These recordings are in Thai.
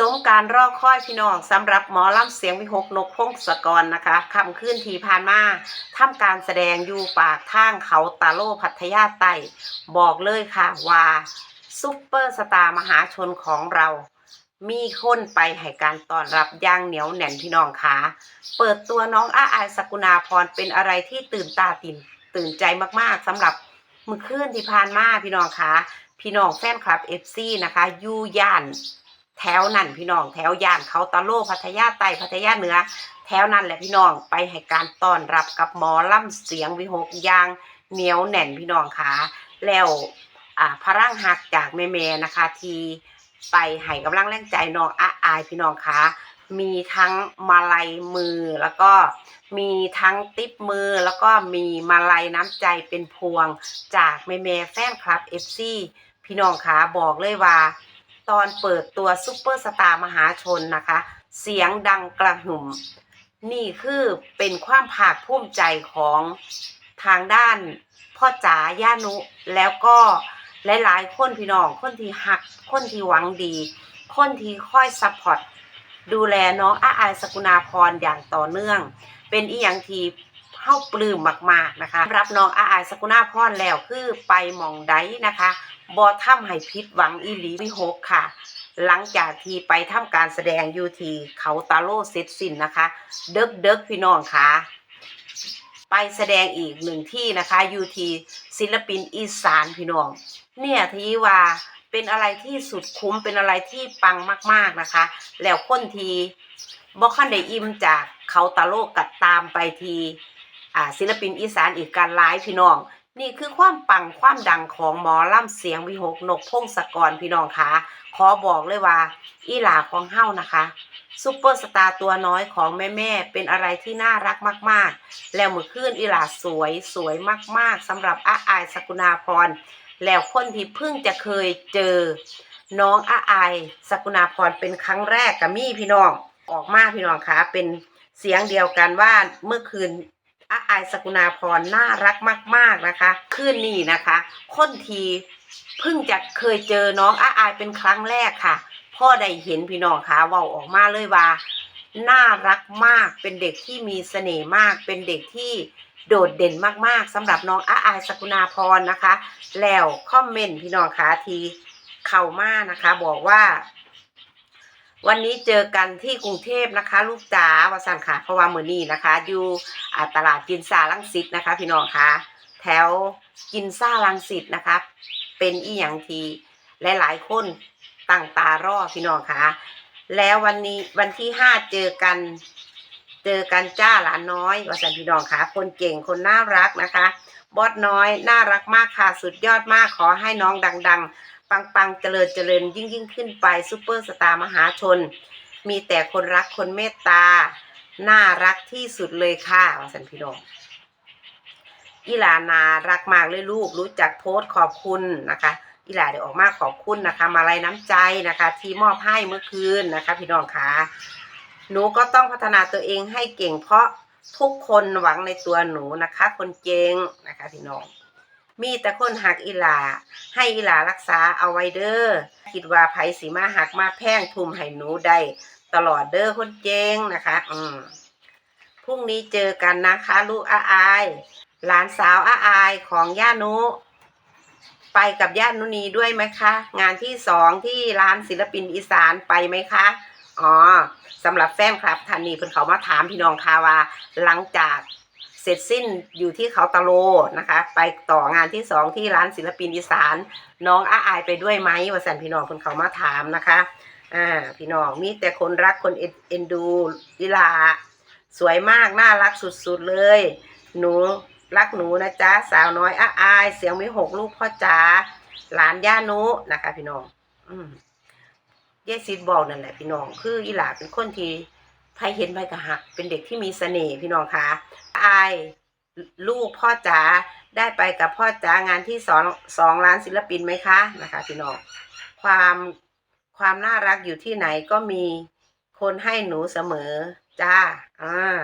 สมการรอคอยพี่น้องสำหรับหมอลำเสียงวิหกนกพงศกรนะคะคำขึ้นทีผ่านมาทำการแสดงอยู่ปากทางเขาตาโลพัทยาใต้บอกเลยค่ะว่าซุปเปอร์สตาร์มหาชนของเรา มีคนไปให้การต้อนรับอย่างเหนียวแน่นพี่น้องคะเปิดตัวน้องอาอายสกุณาพรเป็นอะไรที่ตื่นตาตื่นตื่นใจมากๆสำหรับมือคืนที่ผ่านมาพี่น้องคะพี่น้องแฟนคลับเอฟซีนะคะยูย่าน แถวนั่นพี่น้อง แถวย่านเขาตะโลพัทยาใต้พัทยาเหนือ แถวนั่นแหละพี่น้องไปให้การต้อนรับกับหมอล่ำเสียงวิหกยางเหนียวแน่นพี่น้องค่ะแล้วอ่าพระร่างหักจากแม่ๆนะคะทีไปให้กำลังแรงใจน้องอาอายพี่น้องคะมีทั้งมาลัยมือแล้วก็มีทั้งติ๊บมือแล้วก็มีมาลัยน้ำใจเป็นพวงจากแม่ๆแฟนคลับเอฟซีพี่น้องคะบอกเลยว่า ตอนเปิดตัวซุปเปอร์สตาร์มหาชนนะคะ เสียงดังกระหึ่ม นี่คือเป็นความภาคภูมิใจของทางด้านพ่อจ๋าย่านุ แล้วก็หลายๆ คนพี่น้อง คนที่หัก คนที่หวังดี คนที่คอยซัพพอร์ตดูแลน้องอาอายสกุณาพรอย่างต่อเนื่อง เป็นอีหยังที เข้าปลื้มมากๆนะคะรับน้องอาอายสกุณาพรแล้วคือไปมองไดนะคะบอทำให้ผิดหวังอีหลีวิหกค่ะ หลังจากที่ไปทำการแสดงอยู่ที่เขาตาโลเซตสินนะคะ เด็กเด็กพี่น้องค่ะ ไปแสดงอีกหนึ่งที่นะคะอยู่ที่ศิลปินอีสานพี่น้อง เนี่ยที่ว่าเป็นอะไรที่สุดคุ้มเป็นอะไรที่ปังมากๆนะคะ แล้วคนทีบ่คันได้อิ่มจากเขาตาโลกกัดตามไปที อ่าศิลปินอีสานอีกการไลฟ์พี่น้อง นี่คือความปังความดังของหมอล่ำเสียงวิหกนกพงศกรพี่น้องคะขอบอกเลยว่า อีหลาของเฮ้านะคะซุปเปอร์สตาร์ตัวน้อยของแม่แม่ๆเป็นอะไรที่น่ารักมาก ๆ แล้วมือขึ้นอีหลาสวยสวยมาก ๆสำหรับอาอายสกุณาพร แล้วคนที่เพิ่งจะเคยเจอ น้องอาอายสกุณาพรเป็นครั้งแรกกับมี่พี่น้องออกมาพี่น้องคะเป็นเสียงเดียวกันว่าเมื่อคืน อาอายสกุณาพรน่ารักมาก ๆนะคะคืนนี้นะคะ คนทีเพิ่งจะเคยเจอน้องอาอายเป็นครั้งแรกค่ะ พ่อได้เห็นพี่น้องคะเว่าออกมาเลยว่า น่ารักมากเป็นเด็กที่มีเสน่ห์มาก เป็นเด็กที่โดดเด่นมากๆสำหรับน้องอาอายสกุณาพรนะคะ แล้วคอมเมนต์พี่น้องคะทีเข้ามานะคะ บอกว่า วันนี้เจอกันที่กรุงเทพนะคะ ลูกจ๋าวาสันค่ะเพราะว่ามือนี้นะคะ อยู่ตลาดกินซาลังสิตนะคะ พี่น้องคะแถวกินซ่าลังสิตนะคะ เป็นอีหยังทีหลายๆคนตั้งตารอพี่น้องคะแล้ววันนี้วันที่ห้าเจอกัน เจอกันจ้าหลานน้อยวาสันพี่น้องคะคนเก่งคนน่ารักนะคะ บอสน้อยน่ารักมากค่ะสุดยอดมากขอให้น้องดัง ๆ ปังๆเจริญเจริญยิ่งยิ่งขึ้นไปซูเปอร์สตาร์มหาชน มีแต่คนรักคนเมตตา น่ารักที่สุดเลยค่ะวสันพี่น้องอีลานารักมากเลยลูกรู้จักโพสต์ขอบคุณนะคะอีหลาเดี๋ยวออกมาขอบคุณนะคะ มาลัยน้ำใจนะคะ ที่มอบให้เมื่อคืนนะคะ พี่น้องค่ะหนูก็ต้องพัฒนาตัวเองให้เก่งเพราะทุกคนหวังในตัวหนูนะคะ คนเก่งนะคะพี่น้อง มีแต่คนหักอีหลา ให้อีหลารักษาเอาไว้เด้อคิดว่าไผสีมาหักมาแพงทุ่มให้หนูได้ตลอดเด้อคนเก่งนะคะ อืมพรุ่งนี้เจอกันนะคะ ลูกอาอาย หลานสาวอาอายของย่านุ ไปกับย่านุนีด้วยไหมคะ งานที่สองที่ร้านศิลปินอีสานไปไหมคะอ๋อสำหรับแฟนคลับท่านนี้เพิ่นเขามาถามพี่น้องค่ะว่าหลังจาก เสร็จสิ้นอยู่ที่เขาตะโลนะคะ ไปต่องานที่สองที่ร้านศิลปินอีสาน น้องอาอายไปด้วยไหมวสันพี่น้องเพิ่นเขามาถามนะคะอ่าพี่น้องมีแต่คนรักคนเอ็นเอนดูอีหลา สวยมาก น่ารักสุดๆเลย หนูรักหนูนะจ๊ะ สาวน้อยอาอาย เสียงม่หกลูกพ่อจ๋าหลานย่านุนะคะ พี่น้อง อืมเยซิดบอกนั่นแหละพี่น้อง คืออีหลาเป็นคนที่ใครเห็นใครก็หัก เป็นเด็กที่มีเสน่ห์พี่น้องคะ อายลูกพ่อจ๋าได้ไปกับพ่อจ๋างานที่สองสองล้านศิลปินไหมคะนะคะพี่น้องความความน่ารักอยู่ที่ไหนก็มีคนให้หนูเสมอจ้าอ่า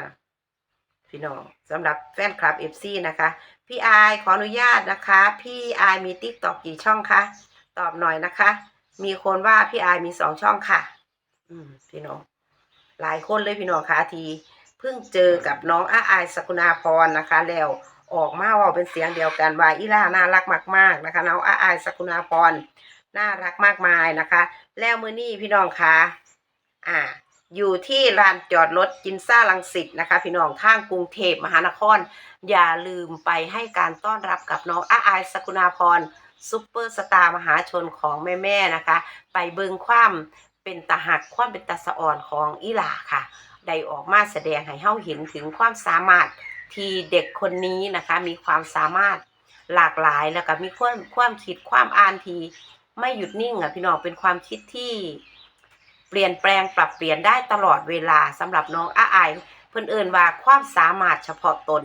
พี่น้องสำหรับแฟนคลับเอฟซีนะคะ พี่อายขออนุญาตนะคะ พี่อายมีติ๊กตอกกี่ช่องคะตอบหน่อยนะคะ มีคนว่าพี่อายมีสองช่องค่ะ อืมพี่น้องหลายคนเลยพี่น้องคะที เพิ่งเจอกับน้องอาอายสกุณาพรนะคะ แล้วออกมาว่าเป็นเสียงเดียวกันว่าอีล่าน่ารักมาก ๆนะคะน้องอาอายสกุณาพรน่ารักมากมายนะคะ แล้วมือนี้พี่น้องคะอ่า อยู่ที่ลานจอดรถจินซ่าลังสิตนะคะ พี่น้องข้างกรุงเทพมหานคร อย่าลืมไปให้การต้อนรับกับน้องอาอายสกุณาพรซุปเปอร์สตาร์มหาชนของแม่ ๆ นะคะ ไปเบิงความเป็นตาหักความเป็นตาสะอ่อนของอีหลาค่ะ ได้ออกมาแสดงให้เฮาเห็นถึงความสามารถที่เด็กคนนี้นะคะ มีความสามารถหลากหลายแล้วก็มีความความคิดความอ่านที่ไม่หยุดนิ่งอะพี่น้องเป็นความคิดที่เปลี่ยนแปลงปรับเปลี่ยนได้ตลอดเวลาสำหรับน้องอ้าอายเพิ่นเอินว่าความสามารถเฉพาะตน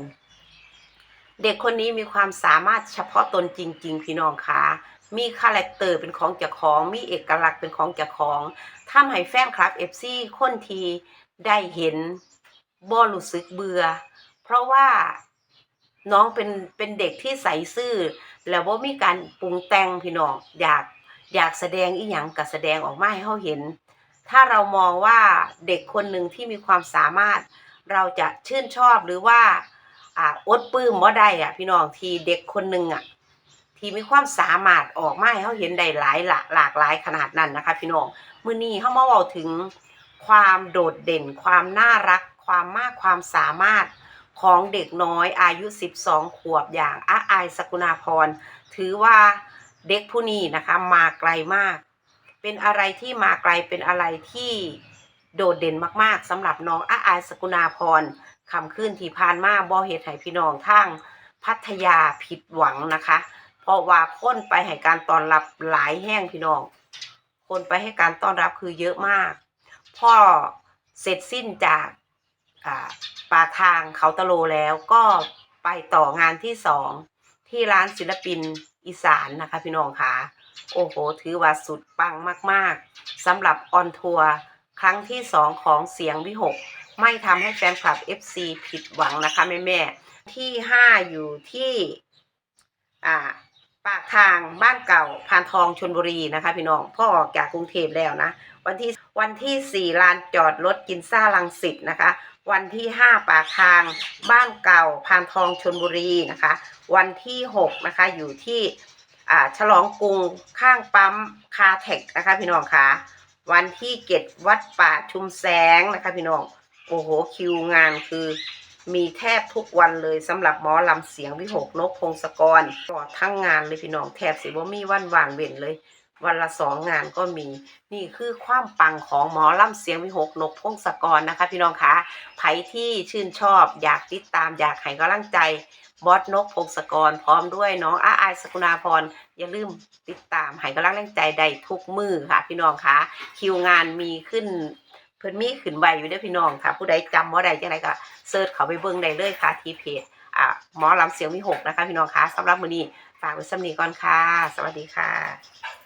เด็กคนนี้มีความสามารถเฉพาะตนจริง ๆ พี่น้องคะมีคาแรคเตอร์เป็นของเจ้าของ มีเอกลักษณ์เป็นของเจ้าของทำให้แฟนคลับ FC คนที ได้เห็นบ่รู้สึกเบื่อ เพราะว่าน้องเป็นเป็นเด็กที่ใสซื่อ แล้วว่ามีการปรุงแต่งพี่น้องอยากอยากแสดงอีหยังก็แสดงออกมาให้เขาเห็น ถ้าเรามองว่าเด็กคนหนึ่งที่มีความสามารถ เราจะชื่นชอบหรือว่าอ่าอดปลื้มว่าได้อะ พี่น้องที่เด็กคนหนึ่งอะที่มีความสามารถออกมาให้เขาเห็นได้หลายหลากหลากหลายขนาดนั้นนะคะ พี่น้องมื้อนี้เขามาเว้าถึง ความโดดเด่น ความน่ารัก ความมากความสามารถของเด็กน้อยอายุ 12 ขวบอย่างอาอสกุณาพร ถือว่าเด็กผู้นี้นะคะมาไกลมาก เป็นอะไรที่มาไกลเป็นอะไรที่โดดเด่นมากๆสำหรับน้องอาอสกุณาพรคำขึ้นที่ผ่านมาบ่เหตุให้พี่น้องทางพัทยาผิดหวังนะคะ เพราะว่าคนไปให้การต้อนรับหลายแห้งพี่น้อง คนไปให้การต้อนรับคือเยอะมาก พ่อเสร็จสิ้นจากอ่าปาทางเขาตะโลแล้วก็ไปต่องานที่สองที่ร้านศิลปินอีสานนะคะพี่น้องค่ะ โอ้โห ถือว่าสุดปังมากๆสำหรับออนทัวร์ครั้งที่สองของเสียงวิหก ไม่ทำให้แฟนคลับ FC ผิดหวังนะคะแม่ๆที่ห้าอยู่ที่อ่าปากทางบ้านเก่าพานทองชนบุรีนะคะพี่น้องพ่อออกจากกรุงเทพแล้วนะ วันที่ วันที่สี่ลานจอดรถกินซ่าลังสิตนะคะ วันที่ห้าปากทาง บ้านเก่าพานทองชนบุรีนะคะ วันที่หกนะคะ อยู่ที่อ่าฉลองกรุงข้างปั๊มคาเทคนะคะ พี่น้องคะวันที่เจ็ดวัดป่าชุมแสงนะคะพี่น้องโอ้โหคิวงานคือมีแทบทุกวันเลยสำหรับหมอลำเสียงวิหกนกพงศกรตลอดทั้งงานเลยพี่น้องแทบสิบ่มีวันว่างเว้นเลย วันละสองงานก็มีนี่คือความปังของหมอลำเสียงวิหกนกพงศกรนะคะ พี่น้องคะไผที่ชื่นชอบ อยากติดตามอยากให้กำลังใจบอสนกพงศกรพร้อมด้วยน้องอาอายสกุณาพรอย่าลืมติดตามให้กำลังใจได้ทุกมือค่ะ พี่น้องคะคิวงานมีขึ้นเพิ่นมีขึ้นไวอยู่เด้อพี่น้องค่ะ ผู้ใดจำบ่ได้จังไดก็เสิร์ชเขาไปเบิ่งได้เลยค่ะที่เพจอ่าหมอลำเสียงวิหกนะคะ พี่น้องคะสำหรับมื้อนี้ฝากไว้สำนีก่อนค่ะ สวัสดีค่ะ